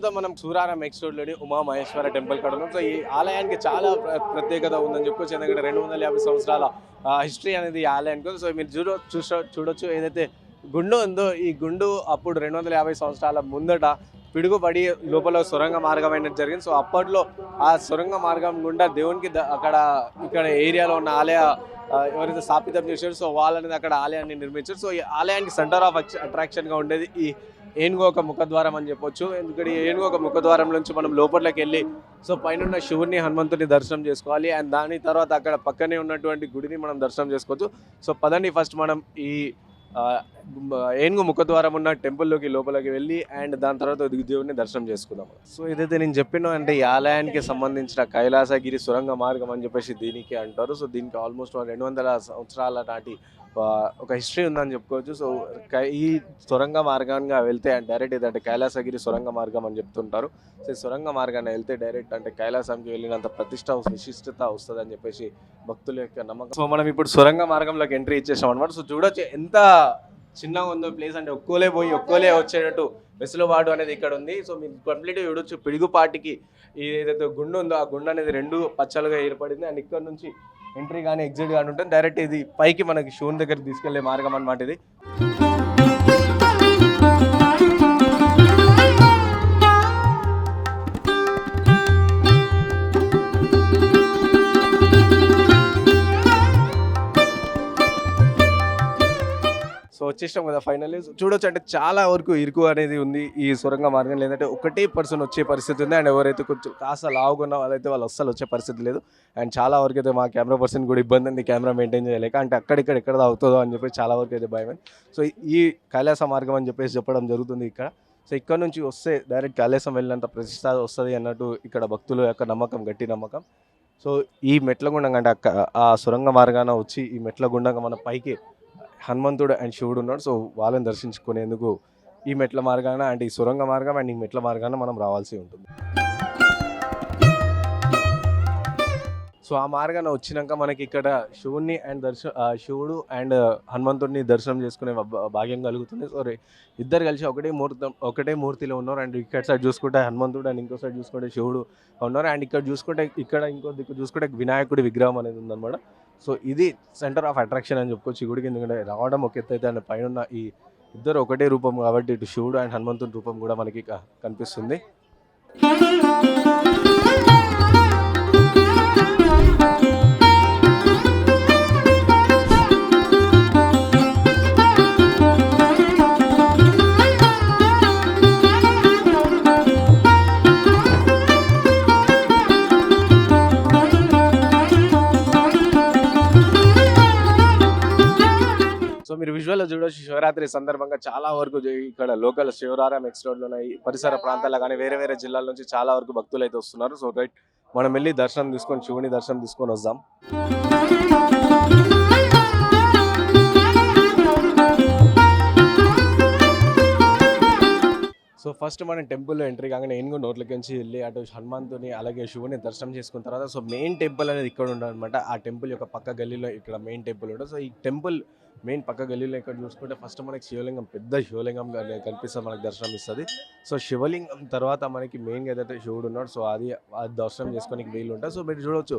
ప్రస్తుతం మనం సూరారం ఎక్స్ రోడ్లోని ఉమా మహేశ్వర టెంపుల్ కాడ ఉన్నాం సో ఈ ఆలయానికి చాలా ప్ర- ప్రత్యేకత ఉందని చెప్పుకోవచ్చు. ఎందుకంటే రెండు వందల యాభై సంవత్సరాల హిస్టరీ అనేది ఈ ఆలయానికి. సో మీరు చూడ చూస చూడొచ్చు ఏదైతే గుండు ఉందో ఈ గుండు అప్పుడు రెండు వందల యాభై సంవత్సరాల ముందట పిడుగుపడి లోపల సొరంగ మార్గం అనేది జరిగింది. సో అప్పట్లో ఆ సొరంగ మార్గం గుండా దేవునికి అక్కడ ఇక్కడ ఏరియాలో ఉన్న ఆలయ ఎవరైతే స్థాపితం చేశారు సో వాళ్ళనేది అక్కడ ఆలయాన్ని నిర్మించారు. సో ఈ ఆలయానికి సెంటర్ ఆఫ్ అట్రాక్షన్గా ఉండేది ఈ ఏనుగు ఒక ముఖద్వారం అని చెప్పొచ్చు. ఎందుకంటే ఏనుగు ఒక ముఖద్వారం నుంచి మనం లోపలికి వెళ్ళి సో పైన శివుడిని శివుని హనుమంతుని దర్శనం చేసుకోవాలి. అండ్ దాని తర్వాత అక్కడ పక్కనే ఉన్నటువంటి గుడిని మనం దర్శనం చేసుకోవచ్చు. సో పదండి ఫస్ట్ మనం ఈ ఏనుగు ముఖద్వారం ఉన్న టెంపుల్లోకి లోపలికి వెళ్ళి అండ్ దాని తర్వాత ది- దర్శనం చేసుకుందాం. సో ఏదైతే నేను చెప్పినా అంటే ఈ ఆలయానికి సంబంధించిన కైలాసగిరి సురంగ మార్గం అని చెప్పేసి దీనికి అంటారు. సో దీనికి ఆల్మోస్ట్ రెండు వందల సంవత్సరాల నాటి ఒక హిస్టరీ ఉందని చెప్పుకోవచ్చు. సో కై- ఈ సొరంగ మార్గాన్ని వెళ్తే డైరెక్ట్ ఏదంటే కైలాసగిరి సొరంగ మార్గం అని చెప్తుంటారు. సో ఈ సొరంగ మార్గాన్ని వెళ్తే డైరెక్ట్ అంటే కైలాసంకి వెళ్ళినంత ప్రతిష్ట విశిష్టత వస్తుంది అని చెప్పేసి భక్తుల యొక్క నమ్మకం. సో మనం ఇప్పుడు సొరంగ మార్గంలోకి ఎంట్రీ ఇచ్చేసాం అనమాట సో చూడొచ్చు ఎంత చిన్నగా ఉందో ప్లేస్ అంటే ఒక్కోలే పోయి ఒక్కోలే వచ్చేటట్టు వెసులుబాటు అనేది ఇక్కడ ఉంది. సో మీరు కంప్లీట్గా చూడొచ్చు. పిడుగుపాటికి ఏదైతే గుండు ఉందో ఆ గుండు అనేది రెండు పచ్చలుగా ఏర్పడింది. అండ్ ఇక్కడ నుంచి ఎంట్రీ కానీ ఎగ్జిట్ కానీ ఉంటుంది డైరెక్ట్ ఇది పైకి మనకి షూన్ దగ్గర తీసుకెళ్ళే మార్గం అన్నమాట ఇది. వచ్చేసాం కదా ఫైనల్లీ చూడొచ్చు అంటే చాలా వరకు ఇరుకు అనేది ఉంది ఈ సొరంగ మార్గం. లేదంటే ఒకటే పర్సన్ వచ్చే పరిస్థితి ఉంది. అండ్ ఎవరైతే కొంచెం కాస్త లావుకున్న వాళ్ళైతే వాళ్ళు అస్సలు వచ్చే పరిస్థితి లేదు. అండ్ చాలా వరకు అయితే మా కెమెరా పర్సన్ కూడా ఇబ్బంది ఉంది కెమెరా మెయింటైన్ చేయలేక. అంటే అక్కడిక్కడ ఎక్కడ అవుతుందో అని చెప్పి చాలా వరకు అయితే భయం. సో ఈ కైలాస మార్గం అని చెప్పేసి చెప్పడం జరుగుతుంది ఇక్కడ. సో ఇక్కడ నుంచి వస్తే డైరెక్ట్ కైలాసం వెళ్ళినంత ప్రతిష్ట వస్తుంది అన్నట్టు ఇక్కడ భక్తులు యొక్క నమ్మకం గట్టి నమ్మకం. సో ఈ మెట్ల గుండంగా అంటే అక్క- ఆ సొరంగ మార్గాన వచ్చి ఈ మెట్ల గుండంగా మన పైకి హనుమంతుడు అండ్ శివుడు ఉన్నాడు. సో వాళ్ళని దర్శించుకునేందుకు ఈ మెట్ల మార్గాన అండ్ ఈ సొరంగ మార్గం అండ్ ఈ మెట్ల మార్గాన మనం రావాల్సి ఉంటుంది. సో ఆ మార్గాన వచ్చినాక మనకి ఇక్కడ శివుణ్ణి అండ్ దర్శ శివుడు అండ్ హనుమంతుడిని దర్శనం చేసుకునే భా- భాగ్యం కలుగుతుంది. సో రే- ఇద్దరు కలిసి ఒకటే మూర్తి ఒకటే మూర్తిలో ఉన్నారు. అండ్ ఇక్కడ సైడ్ చూసుకుంటే హనుమంతుడు అండ్ ఇంకో సైడ్ చూసుకుంటే శివుడు ఉన్నారు. అండ్ ఇక్కడ చూసుకుంటే ఇక్కడ ఇంకో దిక్కు చూసుకుంటే వినాయకుడి విగ్రహం అనేది ఉందన్నమాట. సో ఇది సెంటర్ ఆఫ్ అట్రాక్షన్ అని చెప్పుకోవచ్చు. గుడికి ఎందుకంటే రావడం ఒక ఎత్తు అయితే అండ్ పైన ఉన్న ఈ ఇద్దరు ఒకటే రూపం కాబట్టి ఇటు శివుడు అండ్ హనుమంతుడి రూపం కూడా మనకి కనిపిస్తుంది. సో మీరు విజువల్ చూడొచ్చు. శివరాత్రి సందర్భంగా చాలా వరకు ఇక్కడ లోకల్ శివరారం ఎక్స్ ఈ పరిసర ప్రాంతాల్లో కానీ వేరే వేరే జిల్లాల నుంచి చాలా వరకు భక్తులు అయితే వస్తున్నారు. సో రైట్ మనం వెళ్ళి దర్శనం తీసుకొని శివుని దర్శనం తీసుకొని వద్దాం. సో ఫస్ట్ మనం టెంపుల్లో ఎంట్రీ కాగానే ఏనుగు నోట్లకి నుంచి వెళ్ళి అటు హనుమంతుని అలాగే శివుని దర్శనం చేసుకున్న తర్వాత సో మెయిన్ టెంపుల్ అనేది ఇక్కడ ఉండదు అనమాట ఆ టెంపుల్ యొక్క పక్క గల్లీలో ఇక్కడ మెయిన్ టెంపుల్ ఉంటుంది సో ఈ టెంపుల్ మెయిన్ పక్క గల్లీలో ఇక్కడ చూసుకుంటే ఫస్ట్ మనకి శివలింగం పెద్ద శివలింగం కనిపిస్తుంది మనకి దర్శనం ఇస్తుంది. సో శివలింగం తర్వాత మనకి మెయిన్గా ఏదైతే శివుడు ఉన్నాడు సో అది ఆ దర్శనం చేసుకోనికి వీలు ఉంటుంది. సో మీరు చూడొచ్చు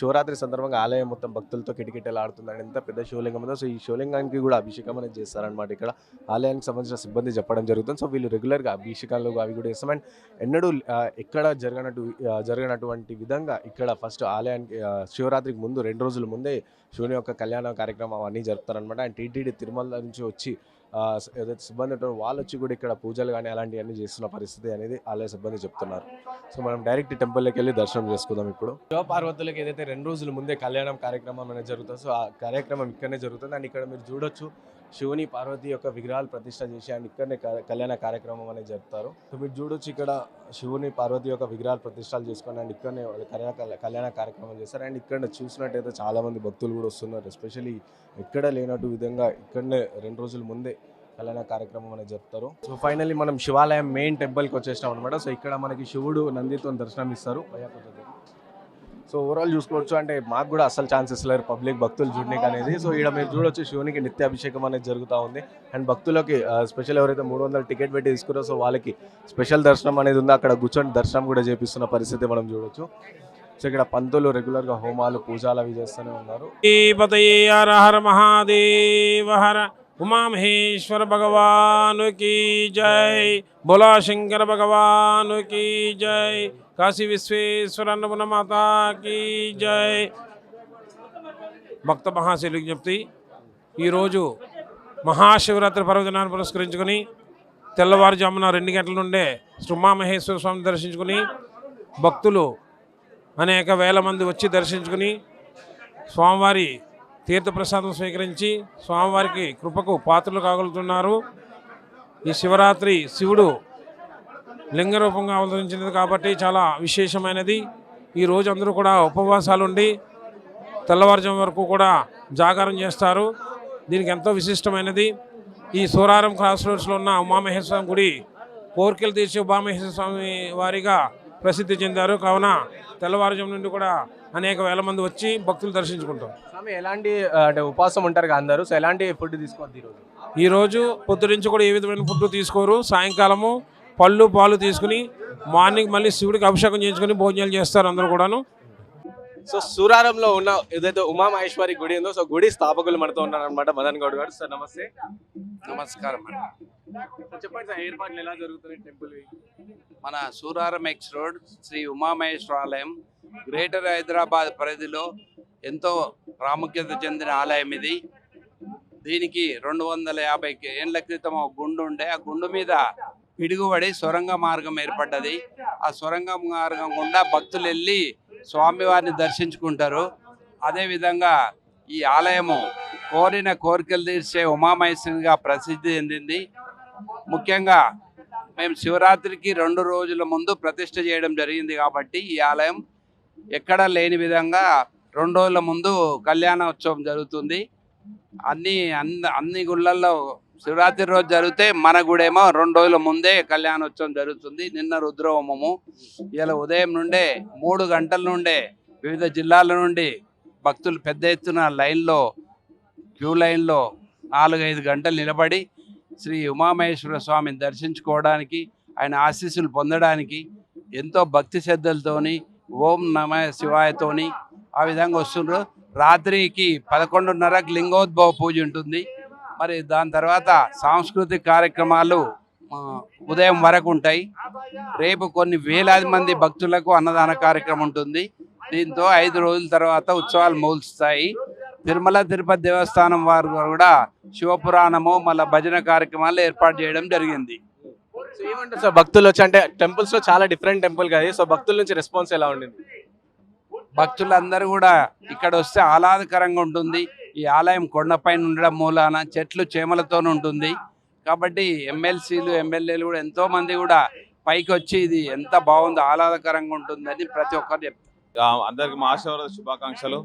శివరాత్రి సందర్భంగా ఆలయం మొత్తం భక్తులతో కిటకిటలు ఎంత పెద్ద శివలింగం ఉందో సో ఈ శివలింగానికి కూడా అభిషేకం అనేది చేస్తారనమాట ఇక్కడ. ఆలయానికి సంబంధించిన సిబ్బంది చెప్పడం జరుగుతుంది. సో వీళ్ళు రెగ్యులర్గా అభిషేకాలు అవి కూడా చేస్తాం. అండ్ ఎన్నడూ ఎక్కడ జరగనటు జరిగినటువంటి జరగనటువంటి విధంగా ఇక్కడ ఫస్ట్ ఆలయానికి శివరాత్రికి ముందు రెండు రోజుల ముందే శివుని యొక్క కళ్యాణ కార్యక్రమం అన్నీ జరుపుతారనమాట అండ్ టీటీడీ తిరుమల నుంచి వచ్చి ఏదైతే సిబ్బంది ఉంటారో వాళ్ళు వచ్చి కూడా ఇక్కడ పూజలు కానీ అలాంటివన్నీ చేస్తున్న పరిస్థితి అనేది ఆలయ సిబ్బంది చెప్తున్నారు. సో మనం డైరెక్ట్ టెంపుల్లోకి వెళ్ళి దర్శనం చేసుకుందాం ఇప్పుడు. శివపార్వతులకి ఏదైతే రెండు రోజుల ముందే కళ్యాణం కార్యక్రమం అనేది జరుగుతుంది సో ఆ కార్యక్రమం ఇక్కడనే జరుగుతుంది. అండ్ ఇక్కడ మీరు చూడొచ్చు శివుని పార్వతి యొక్క విగ్రహాలు ప్రతిష్ట చేసి అండ్ ఇక్కడనే కళ్యాణ కార్యక్రమం అనేది జరుపుతారు. సో మీరు చూడొచ్చు ఇక్కడ శివుని పార్వతి యొక్క విగ్రహాలు ప్రతిష్టాలు చేసుకొని అండ్ ఇక్కడనే కళ్యాణ కళ్యాణ కార్యక్రమం చేస్తారు. అండ్ ఇక్కడ చూసినట్టయితే చాలామంది భక్తులు కూడా వస్తున్నారు. ఎస్పెషల్లీ ఎక్కడ లేనట్టు విధంగా ఇక్కడనే రెండు రోజుల ముందే కళ్యాణ కార్యక్రమం అనేది చెప్తారు సో ఫైనల్లీ మనం శివాలయం మెయిన్ టెంపుల్కి వచ్చేసాం అనమాట సో ఇక్కడ మనకి శివుడు నందితో దర్శనం ఇస్తారు సో ఓవరాల్ చూసుకోవచ్చు అంటే మాకు కూడా అసలు ఛాన్సెస్ లేరు. పబ్లిక్ భక్తులు చూడడానికి అనేది. సో ఇక్కడ మీరు చూడొచ్చు శివునికి నిత్యాభిషేకం అనేది జరుగుతూ ఉంది. అండ్ భక్తులకి స్పెషల్ ఎవరైతే మూడు వందలు టికెట్ పెట్టి తీసుకురో సో వాళ్ళకి స్పెషల్ దర్శనం అనేది ఉందో. అక్కడ కూర్చొని దర్శనం కూడా చేపిస్తున్న పరిస్థితి మనం చూడొచ్చు. సో ఇక్కడ పంతులు రెగ్యులర్గా హోమాలు పూజలు అవి చేస్తూనే ఉన్నారు. హర మహాదేవ హర. ఉమామహేశ్వర భగవాను కీ జై. బోలా శంకర భగవాను కీ జై. కాశీ విశ్వేశ్వర అన్నపున కీ జై. భక్త మహాశైలి విజ్ఞప్తి ఈరోజు మహాశివరాత్రి పర్వదినాన్ని పురస్కరించుకొని తెల్లవారుజామున రెండు గంటల నుండే శ్రీ స్వామిని దర్శించుకుని భక్తులు అనేక వేల మంది వచ్చి దర్శించుకుని స్వామివారి తీర్థప్రసాదం స్వీకరించి స్వామివారికి కృపకు పాత్రలు కాగలుగుతున్నారు. ఈ శివరాత్రి శివుడు లింగ రూపంగా అవతరించినది కాబట్టి చాలా విశేషమైనది. ఈ రోజు అందరూ కూడా ఉపవాసాలు ఉండి తెల్లవారుజాము వరకు కూడా జాగారం చేస్తారు. దీనికి ఎంతో విశిష్టమైనది. ఈ సూరారం క్రాస్ రోడ్స్లో ఉన్న ఉమామహేశ్వర గుడి కోరికలు తీర్చి ఉమామహేశ్వర స్వామి వారిగా ప్రసిద్ధి చెందారు. కావున తెల్లవారుజాము నుండి కూడా అనేక వేల మంది వచ్చి భక్తులు దర్శించుకుంటారు. స్వామి ఎలాంటి అంటే ఉపవాసం ఉంటారు కదా అందరూ సో ఎలాంటి ఫుడ్ తీసుకోవద్దు ఈరోజు ఈరోజు పొద్దు నుంచి కూడా ఏ విధమైన ఫుడ్ తీసుకోరు. సాయంకాలము పళ్ళు పాలు తీసుకుని మార్నింగ్ మళ్ళీ శివుడికి అభిషేకం చేయించుకొని భోజనాలు చేస్తారు అందరూ కూడాను. సో సూరారంలో ఉన్న ఏదైతే ఉమా మహేశ్వరి గుడి ఉందో సో గుడి స్థాపకులు మనతో ఉన్నారు అనమాట మదన్ గౌడ్ గారు. సార్ నమస్తే. నమస్కారం చెప్పండి సార్ ఏర్పాట్లు ఎలా జరుగుతున్నాయి టెంపుల్ మన సూరారం ఎక్స్ రోడ్ శ్రీ ఉమామహేశ్వర ఆలయం గ్రేటర్ హైదరాబాద్ పరిధిలో ఎంతో ప్రాముఖ్యత చెందిన ఆలయం ఇది. దీనికి రెండు వందల యాభై ఏళ్ళ క్రితం ఒక గుండు ఉండే. ఆ గుండు మీద పిడుగుబడి సొరంగ మార్గం ఏర్పడ్డది. ఆ సొరంగ మార్గం గుండా భక్తులు వెళ్ళి స్వామివారిని దర్శించుకుంటారు. అదేవిధంగా ఈ ఆలయము కోరిన కోరికలు తీర్చే ఉమామహేశ్వరిగా ప్రసిద్ధి చెందింది. ముఖ్యంగా మేము శివరాత్రికి రెండు రోజుల ముందు ప్రతిష్ట చేయడం జరిగింది కాబట్టి ఈ ఆలయం ఎక్కడా లేని విధంగా రెండు రోజుల ముందు కళ్యాణోత్సవం జరుగుతుంది. అన్ని అన్ని అన్ని గుళ్ళల్లో శివరాత్రి రోజు జరిగితే మన గుడేమో రెండు రోజుల ముందే కళ్యాణోత్సవం జరుగుతుంది. నిన్న రుద్రహోమము. ఇలా ఉదయం నుండే మూడు గంటల నుండే వివిధ జిల్లాల నుండి భక్తులు పెద్ద ఎత్తున లైన్లో క్యూ లైన్లో నాలుగైదు గంటలు నిలబడి శ్రీ ఉమామహేశ్వర స్వామిని దర్శించుకోవడానికి ఆయన ఆశీస్సులు పొందడానికి ఎంతో భక్తి శ్రద్ధలతోని ఓం నమ శివాయతోని ఆ విధంగా వస్తుండ్రు. రాత్రికి పదకొండున్నరకు లింగోద్భవ పూజ ఉంటుంది. మరి దాని తర్వాత సాంస్కృతిక కార్యక్రమాలు ఉదయం వరకు ఉంటాయి. రేపు కొన్ని వేలాది మంది భక్తులకు అన్నదాన కార్యక్రమం ఉంటుంది. దీంతో ఐదు రోజుల తర్వాత ఉత్సవాలు మూలుస్తాయి తిరుమల తిరుపతి దేవస్థానం వారు కూడా శివపురాణము మళ్ళీ భజన కార్యక్రమాలు ఏర్పాటు చేయడం జరిగింది. సో ఏమంటారు? సార్ భక్తులు వచ్చి అంటే టెంపుల్స్లో చాలా డిఫరెంట్ టెంపుల్ కదా సో భక్తుల నుంచి రెస్పాన్స్ ఎలా ఉండింది? భక్తులందరూ కూడా ఇక్కడ వస్తే ఆహ్లాదకరంగా ఉంటుంది. ఈ ఆలయం కొండపైన ఉండడం మూలాన చెట్లు చేమలతో ఉంటుంది. కాబట్టి ఎమ్మెల్సీలు ఎమ్మెల్యేలు కూడా ఎంతో మంది కూడా పైకి వచ్చి ఇది ఎంత బాగుందో ఆహ్లాదకరంగా ఉంటుందని ప్రతి ఒక్కరు చెప్తారు. అందరికి మహాశివరాత్రి శుభాకాంక్షలు.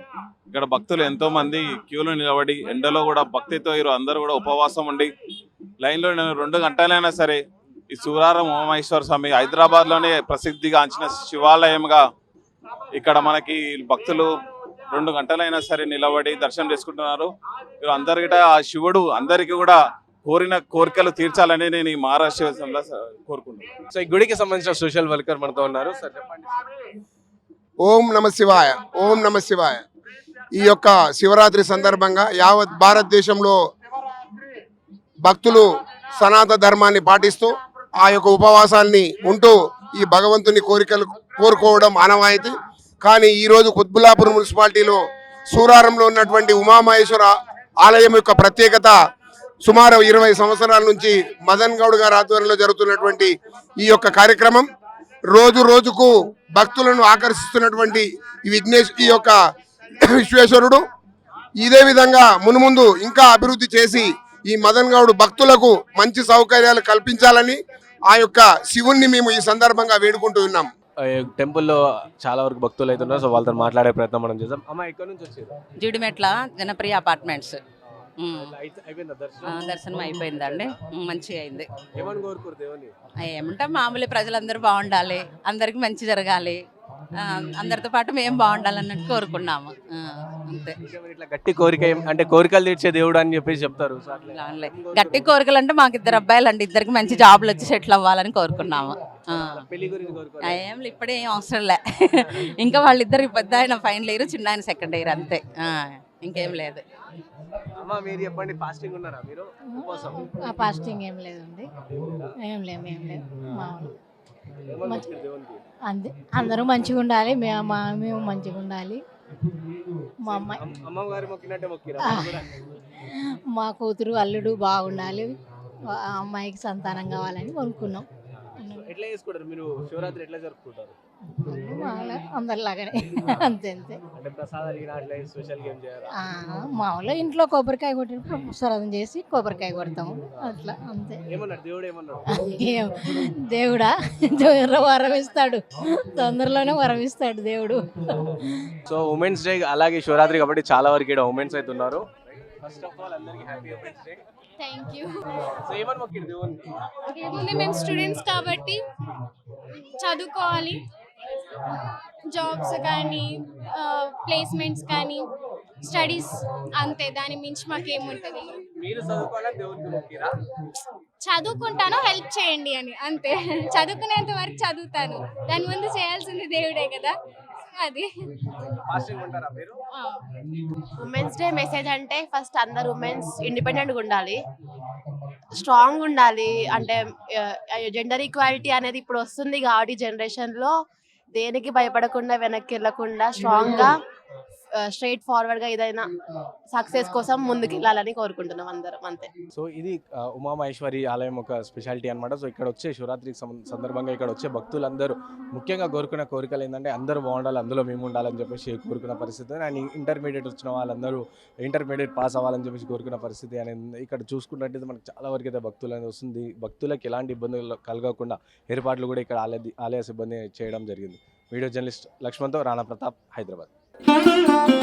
ఇక్కడ భక్తులు ఎంతో మంది క్యూలో నిలబడి ఎండలో కూడా భక్తితో వీరు అందరూ కూడా ఉపవాసం ఉండి లైన్లో నేను రెండు గంటలైనా సరే ఈ సూరారం ఉమామహేశ్వర స్వామి హైదరాబాద్లోనే ప్రసిద్ధిగాంచిన శివాలయంగా ఇక్కడ మనకి భక్తులు రెండు గంటలైనా సరే నిలబడి దర్శనం చేసుకుంటున్నారు. వీరు అందరికీ ఆ శివుడు అందరికీ కూడా కోరిన కోరికలు తీర్చాలని నేను ఈ మహారాష్ట్ర కోరుకుంటున్నాను. సో ఈ గుడికి సంబంధించిన సోషల్ వర్కర్ మనతో ఉన్నారు. సార్ చెప్పండి. ఓం నమ శివాయ ఓం నమ శివాయ. ఈ యొక్క శివరాత్రి సందర్భంగా యావత్ భారతదేశంలో భక్తులు సనాతన ధర్మాన్ని పాటిస్తూ ఆ యొక్క ఉపవాసాల్ని ఉంటూ ఈ భగవంతుని కోరికలు కోరుకోవడం ఆనవాయితీ. కానీ ఈరోజు కుత్బులాపూర్ మున్సిపాలిటీలో సూరారంలో ఉన్నటువంటి ఉమామహేశ్వర ఆలయం యొక్క ప్రత్యేకత సుమారు ఇరవై సంవత్సరాల నుంచి మదన్ గౌడ్ గారి ఆధ్వర్యంలో జరుగుతున్నటువంటి ఈ యొక్క కార్యక్రమం. రోజు రోజుకు భక్తులను ఆకర్షిస్తున్నటువంటి ఈ విఘ్నేష్ ఈ యొక్క విశ్వేశ్వరుడు. ఇదే విధంగా మునుముందు ఇంకా అభివృద్ధి చేసి ఈ మదన్ గౌడ్ భక్తులకు మంచి సౌకర్యాలు కల్పించాలని ఆ యొక్క శివుణ్ణి మేము ఈ సందర్భంగా వేడుకుంటూ ఉన్నాం. టెంపుల్లో చాలా వరకు భక్తులు అయితే ఉన్నారు సో వాళ్ళతో మాట్లాడే ప్రయత్నం మనం చేద్దాం. అమ్మ ఎక్కడి నుంచి వచ్చారు? జీడిమెట్ల జనప్రియ అపార్ట్మెంట్స్. దర్శనం? దర్శనం అయిపోయిందండి. మంచిగా అయింది. ఏమంటే మామూలు ప్రజలందరూ బాగుండాలి. అందరికి మంచి జరగాలి. అందరితో పాటు మేము బాగుండాలన్నట్టు కోరుకున్నాము. అంతే. గట్టి కోరిక అంటే కోరికలు తీర్చే దేవుడు అని చెప్పేసి చెప్తారు. గట్టి కోరికలు అంటే మాకు ఇద్దరు అబ్బాయిలు అండి ఇద్దరికి మంచి జాబ్లు వచ్చి సెటిల్ అవ్వాలని కోరుకున్నాము. ఏం ఇప్పుడే ఏం అవసరం లే. ఇంకా వాళ్ళిద్దరు పెద్ద ఆయన ఫైనల్ ఇయర్ చిన్న ఆయన సెకండ్ ఇయర్ అంతే. ఇంకేం లేదు. అమ్మ మీరు చెప్పండి ఫాస్టింగ్ ఉన్నారా మీరు? ఉపవాసం? ఆ ఫాస్టింగ్ ఏం లేదండి. ఏం లేము ఏం లేదు మామూలు. అంతే అందరూ మంచిగా ఉండాలి మేము మంచిగా ఉండాలి. మా అమ్మాయి అమ్- అమ్మగారు మొక్కినట్టే మొక్కిరా? మా కూతురు అల్లుడు బాగుండాలి. అమ్మాయికి సంతానం కావాలని కొనుక్కున్నాం. ఎట్లా చేసుకుంటారు? మీరు శివరాత్రి ఎట్లా జరుపుకుంటారు? మామూలుగా అందరిలాగానే. అంతే అంతే. అంటే ప్రసాదాలు గిన అట్లా స్పెషల్ గేమ్ చేయాలి ఆ, మామూలుగా ఇంట్లో కొబ్బరికాయ కొట్టినప్పుడు స్వరం చేసి కొబ్బరికాయ కొడతాము. అట్లా అంతే. ఏమన్నాడు? దేవుడు ఏమన్నాడు? దేవుడా? దేవుడు వరం ఇస్తాడు. తొందరలోనే వరం ఇస్తాడు దేవుడు. సో ఉమెన్స్ డే అలాగే శివరాత్రి కాబట్టి చాలా వరకు ఇక్కడ ఉమెన్స్ అయితే ఉన్నారు. ఫస్ట్ ఆఫ్ ఆల్ అందరికి happy women's day. Thank you so ఏమని మొక్కిరు దేవునికి ఏముంది మేము స్టూడెంట్స్ కాబట్టి చదువుకోవాలి. జాబ్స్ కానీ ప్లేస్మెంట్స్ కానీ స్టడీస్ అంతే దాని మించి మాకేముంటుంది. మీరు చదువుకోవాలని దేవునికి మొక్కిరా? చదువుకుంటాను హెల్ప్ చేయండి అని అంతే. చదువుకునేంత వరకు చదువుతాను. దాని ముందు చేయాల్సింది దేవుడే కదా. అది. ఉమెన్స్ డే మెసేజ్ అంటే ఫస్ట్ అందరు ఉమెన్స్ ఇండిపెండెంట్గా ఉండాలి. స్ట్రాంగ్ ఉండాలి. అంటే జెండర్ ఈక్వాలిటీ అనేది ఇప్పుడు వస్తుంది కాబట్టి జనరేషన్లో దేనికి భయపడకుండా వెనక్కి వెళ్ళకుండా స్ట్రాంగ్గా స్ట్రైట్ ఫార్వర్డ్గా ఏదైనా సక్సెస్ కోసం ముందుకు వెళ్ళాలని కోరుకుంటున్నాం అందరం అంతే. సో ఇది ఉమామహేశ్వరి ఆలయం ఒక స్పెషాలిటీ అన్నమాట. సో ఇక్కడ వచ్చే శివరాత్రికి సందర్భంగా ఇక్కడ వచ్చే భక్తులందరూ ముఖ్యంగా కోరుకున్న కోరికలు ఏంటంటే అందరూ బాగుండాలి అందులో మేము ఉండాలని చెప్పేసి కోరుకున్న పరిస్థితి. అండ్ ఇంటర్మీడియట్ వచ్చిన వాళ్ళందరూ ఇంటర్మీడియట్ పాస్ అవ్వాలని చెప్పేసి కోరుకున్న పరిస్థితి. అనేది. ఇక్కడ చూసుకున్నట్టయితే మనకు చాలా వరకు అయితే భక్తులు అనేది వస్తుంది. భక్తులకు ఎలాంటి ఇబ్బందులు కలగకుండా ఏర్పాట్లు కూడా ఇక్కడ ఆలయ ఆలయ సిబ్బంది చేయడం జరిగింది. వీడియో జర్నలిస్ట్ లక్ష్మణ్తో రాణా ప్రతాప్ హైదరాబాద్. Thank you.